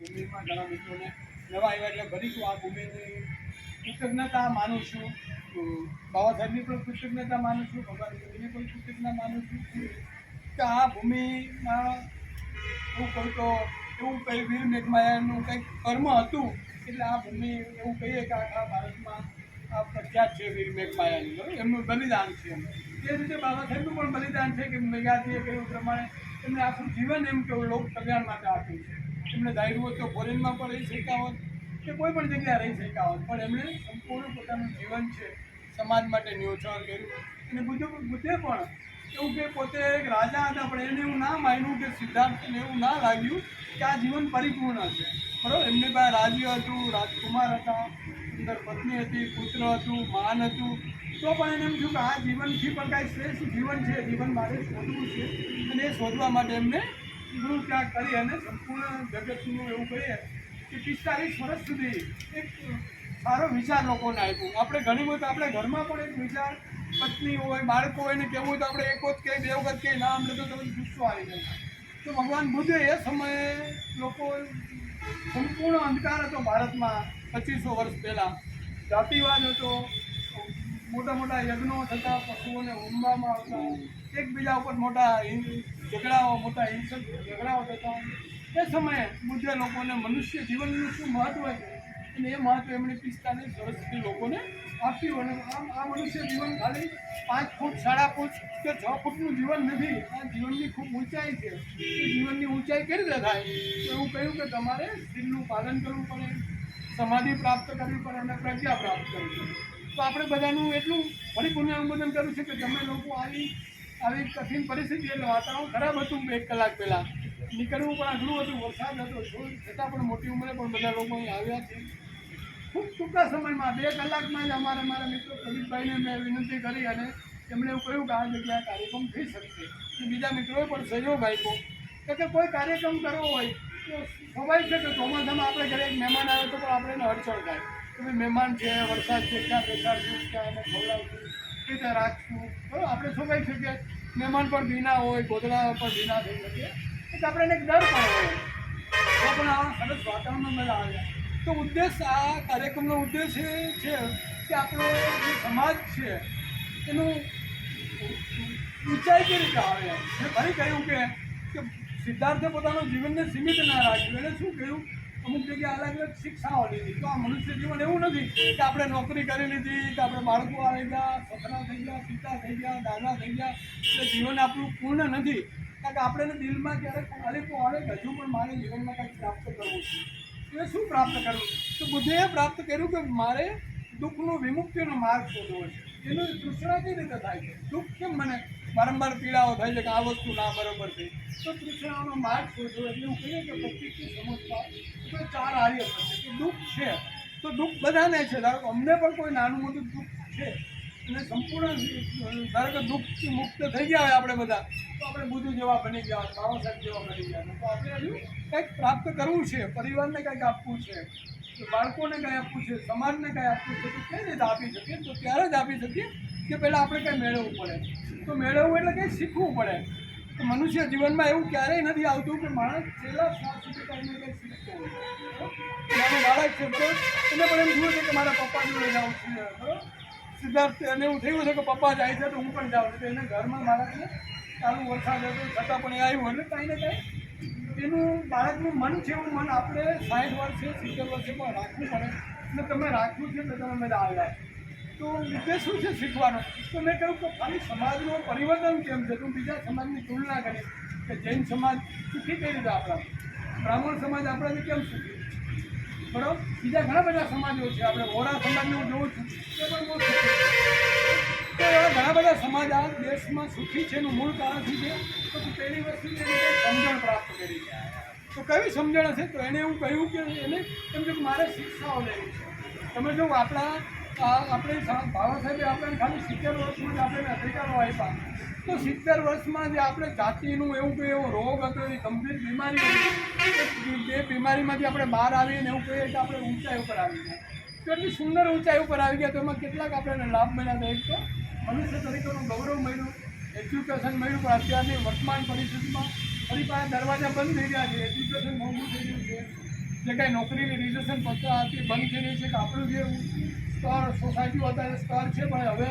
ભૂમિમાં ઘણા મિત્રોને નવા આવ્યા એટલે ફરીથી આ ભૂમિની કૃતજ્ઞતા માનું છું. બાબા સાહેબની પણ કૃતજ્ઞતા માનું છું, ભગવાન દેવીની પણ કૃતજ્ઞતા માનું છું. કે આ ભૂમિમાં એવું કહું તો એવું કંઈ વીર મેઘમાયાનું કંઈક કર્મ હતું? એટલે આ ભૂમિ એવું કહીએ કે આખા ભારતમાં આ પ્રખ્યાત છે વીર મેઘમાયાની એમનું બલિદાન છે એમ. એ રીતે બાબા સાહેબનું પણ બલિદાન છે કે મેઘાજીએ કહ્યું પ્રમાણે એમને આખું જીવન એમ કેવું લોક કલ્યાણ માટે આપ્યું છે. એમણે ધાર્યું હોત તો ફોરેનમાં પણ રહી શક્યા હોત કે કોઈ પણ જગ્યાએ રહી શક્યા હોત. પણ એમણે સંપૂર્ણ પોતાનું જીવન છે, સમાજ માટે ન્યોછાણ કર્યું. અને બુદ્ધ બુદ્ધે પણ એવું કે પોતે એક રાજા હતા, પણ એને એવું ના માન્યું કે સિદ્ધાર્થને એવું ના લાગ્યું કે આ જીવન પરિપૂર્ણ છે. બરાબર? એમની પાસે રાજ્ય હતું, રાજકુમાર હતા, અંદર પત્ની હતી, પુત્ર હતું માન હતું. તો પણ એને એમ થયું કે આ જીવનથી પણ કાંઈ શ્રેષ્ઠ જીવન છે જીવન મારે શોધવું છે. અને એ શોધવા માટે એમને ગૃહ ત્યાગ કરી અને સંપૂર્ણ જગતનું એવું કહીએ કે પિસ્તાલીસ વર્ષ સુધી એક સારો વિચાર લોકોને આપ્યો. આપણે ઘણી વખત આપણે ઘરમાં પણ એક વિચાર, પત્ની હોય, બાળકો હોય ને કેવું હોય તો આપણે એક વખત કહે બે વખત કહે ના અમને તો તમને ગુસ્સો આવી જાય. તો ભગવાન બુદ્ધે એ સમયે લોકો સંપૂર્ણ અંધકાર હતો ભારતમાં પચીસો વર્ષ પહેલાં. જાતિવાદ હતો, મોટા મોટા યજ્ઞો થતા, પશુઓને હોમવામાં આવતા, એકબીજા ઉપર મોટા ઝઘડાઓ, મોટા હિંસક ઝઘડાઓ થતા એ સમયે બુદ્ધે લોકોને મનુષ્ય જીવનનું શું મહત્વ છે? અને એ મહત્વ એમણે પિસ્તાને સરસથી લોકોને આપ્યું અને આમ આ મનુષ્ય જીવન ખાલી પાંચ ફૂટ, સાડા ફૂટ કે છ ફૂટનું જીવન નથી. આ જીવનની ખૂબ ઊંચાઈ છે. એ જીવનની ઊંચાઈ કેવી રીતે થાય? તો એવું કહ્યું કે તમારે દિલનું પાલન કરવું પડે, સમાધિ પ્રાપ્ત કરવી પડે અને પ્રજ્ઞા પ્રાપ્ત કરવી પડે. તો આપણે બધાનું એટલું ફરી પુનઃ અનુમોદન કર્યું છે કે તમે લોકો આવી આવી કઠિન પરિસ્થિતિ એટલે વાતાવરણ ખરાબ હતું એક કલાક પહેલાં. નીકળવું પણ અઘરું હતું, વરસાદ હતો. છતાં પણ મોટી ઉંમરે પણ બધા લોકો અહીં આવ્યા છે. ખૂબ ટૂંકા સમયમાં, બે કલાકમાં જ અમારે મારા મિત્રો પ્રદીપભાઈને મેં વિનંતી કરી અને એમણે એવું કહ્યું કે આ જગ્યાએ કાર્યક્રમ થઈ શકશે. બીજા મિત્રોએ પણ સહયોગ આપ્યો. કે કોઈ કાર્યક્રમ કરવો હોય તો સ્વાભાવિક છે કે ચોમાસામાં આપણે ઘરે એક મહેમાન આવે તો પણ આપણે એને અડચણ થાય. કે ભાઈ, મહેમાન છે, વરસાદ છે, ક્યાં બેસાડશું ક્યાં એને ખવડાવશું? રીતે રાખશું. બરાબર? આપણે શું કહી શકીએ મહેમાન પણ ભીના હોય ગોદડા પણ ભીના થઈ શકીએ એટલે આપણે એને ડર પણ હોય. તો પણ આ સરસ વાતાવરણમાં મજા આવે. તો ઉદ્દેશ આ કાર્યક્રમનો ઉદ્દેશ એ છે કે આપણો જે સમાજ છે, એનું ઊંચાઈ કેવી રીતે આવે? મેં ફરી કહ્યું કે સિદ્ધાર્થે પોતાનું જીવનને સીમિત ના રાખ્યું. એને શું કહ્યું? અમુક જગ્યાએ અલગ અલગ શિક્ષાઓ લીધી. તો આ મનુષ્ય જીવન એવું નથી કે આપણે નોકરી કરી લીધી, કે આપણે બાળકો આવી ગયા છોકરા થઈ ગયા, પિતા થઈ ગયા, દાદા થઈ ગયા. એટલે જીવન આપણું પૂર્ણ નથી. કારણ કે આપણે દિલમાં ક્યારેક અલેકો આવે કે હજુ પણ મારે જીવનમાં કંઈક પ્રાપ્ત કરવું છે. એ શું પ્રાપ્ત કરવું તો બુદ્ધે પ્રાપ્ત કર્યું કે મારે દુઃખનો વિમુક્તિનો માર્ગ શોધવો છે. એનું તૃષ્ણા કઈ રીતે થાય છે. દુઃખ કેમ મને વારંવાર પીડાઓ થાય છે કે આ વસ્તુ ના બરોબર થઈ તો કૃષ્ણનો માર્ગ શોધો એટલે એવું કહીએ કે પ્રકૃતિ સમજતા ચાર આર્ય થશે કે દુઃખ છે. તો દુઃખ બધાને છે. ધારો અમને પણ કોઈ નાનું મોટું દુઃખ છે અને સંપૂર્ણ ધારો કે દુઃખથી મુક્ત થઈ ગયા હોય આપણે બધા, તો આપણે બુદ્ધ જેવા બની ગયા હોય, બાબા સાહેબ જેવા બની ગયા તો આપણે હજુ કંઈક પ્રાપ્ત કરવું છે, પરિવારને કંઈક આપવું છે, બાળકોને કંઈ આપવું છે, સમાજને કંઈ આપવું છે, તો કઈ રીતે આપી શકીએ, તો ત્યારે જ આપી શકીએ કે પહેલાં આપણે કંઈ મેળવવું પડે. તો મેળવવું એટલે કંઈ શીખવું પડે. તો મનુષ્ય જીવનમાં એવું ક્યારેય નથી આવતું કે માણસ છેલ્લા શ્વાસ સુધી કરીને કંઈ શીખતો હોય. બાળક છે તો એને પણ એમ થયું છે કે મારા પપ્પા જોડે જાઉં છું સિદ્ધાર્થ એને એવું થયું છે કે પપ્પા જાય છે તો હું પણ જાઉં છું. એને ઘરમાં બાળકને ચાલુ વરસાદ હતો, છતાં પણ એ આવ્યું એટલે કાંઈ ને કાંઈ એનું બાળકનું મન છે એવું મન આપણે સાઠ વર્ષે, સિત્તેર વર્ષે પણ રાખવું પડે. અને તમે રાખ્યું છે તો તમે મજા આવે તો ઉદ્દેશ શું છે શીખવાનો? તો મેં કહ્યું કે ખાલી સમાજનું પરિવર્તન કેમ છે? તું બીજા સમાજની તુલના કરી કે જૈન સમાજ સુખી કઈ રીતે આપણા? બ્રાહ્મણ સમાજ આપણાથી કેમ સુખી બરાબર? બીજા ઘણા બધા સમાજો છે. આપણે વોરા સમાજને હું જોઉં છું, તે પણ બહુ સુખી એવા ઘણા બધા સમાજ આ દેશમાં સુખી છે એનું મૂળ કારણ શું છે? તો તું પહેલી વસ્તુ સમજણ પ્રાપ્ત કરી તો કઈ સમજણ હશે? તો એને એવું કહ્યું કે એને એમ કે મારે શિક્ષાઓ લેવી છે. તમે જો આપણા આપણે બાબા સાહેબે આપણને ખાલી સિત્તેર વર્ષમાં જ આપણે અધિકારો આપ્યા. તો સિત્તેર વર્ષમાં જે આપણે જાતિનું એવું કંઈ એવો રોગ હતો, એવી ગંભીર બીમારી હતી એ બીમારીમાંથી આપણે બહાર આવીને એવું કહીએ કે આપણે ઊંચાઈ ઉપર આવી ગયા. તો એટલી સુંદર ઊંચાઈ ઉપર આવી ગયા, તો એમાં કેટલાક આપણને લાભ મળ્યા હતા એક તો મનુષ્ય તરીકેનું ગૌરવ મળ્યું એજ્યુકેશન મળ્યું, પણ અત્યારની વર્તમાન પરિસ્થિતિમાં ફરી પાછા દરવાજા બંધ થઈ ગયા છે એજ્યુકેશન મોંઘું થઈ ગયું છે. જે કાંઈ નોકરીની રિઝર્વેશન પદ્ધતિ બંધ થઈ રહી છે, કે આપણું જે સ્તર સોસાયટીઓ અત્યારે સ્તર છે, પણ હવે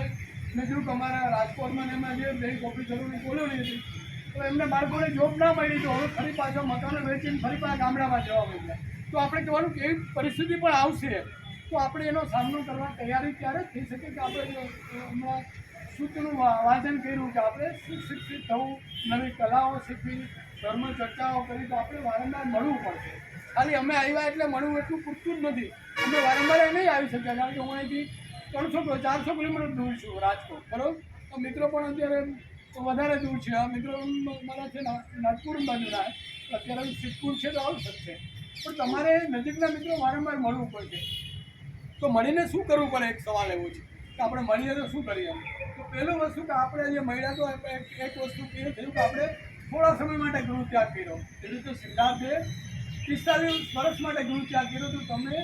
મેં જો કે અમારા રાજકોટમાં એમાં જે બેંક ઓફિસરોની કોલોની હતી. તો એમને બાળકોને જોબ ના મળી તો હવે ફરી પાછા મકાનો વેચીને ફરી પાછા ગામડામાં જવા મળ્યા તો આપણે કહેવાનું કે એવી પરિસ્થિતિ પણ આવશે, તો આપણે એનો સામનો કરવા તૈયારી ક્યારે થઈ શકે કે આપણે હમણાં સૂત્રનું વાંચન કર્યું કે આપણે શિક્ષિત થવું, નવી કલાઓ શીખવી, ધર્મ ચર્ચાઓ કરી તો આપણે વારંવાર મળવું પડશે. ખાલી અમે આવ્યા એટલે મળવું એટલું પૂરતું જ નથી. અમે વારંવાર નહીં આવી શક્યા કારણ કે હું અહીંથી ત્રણસો ચારસો કિલોમીટર દૂર છું રાજકોટ, બરાબર? તો મિત્રો પણ અત્યારે વધારે દૂર છે. આ મિત્રો મારા છે નાગપુર બાજુના. અત્યારે સિદ્ધપુર છે તો આવી શકશે. પણ તમારે નજીકના મિત્રો વારંવાર મળવું પડશે. તો મળીને શું કરવું પડે? એક સવાલ એવો છે કે આપણે મળીએ તો શું કરીએ તો પહેલું વસ્તુ કે આપણે જે મળ્યા તો એક વસ્તુ એ થયું કે આપણે થોડા સમય માટે ગૃહ ત્યાગ કર્યો. એ રીતે સિદ્ધાર્થે પિસ્તાલીસ વર્ષ માટે ગૃહ ત્યાગ કર્યો. તો તમે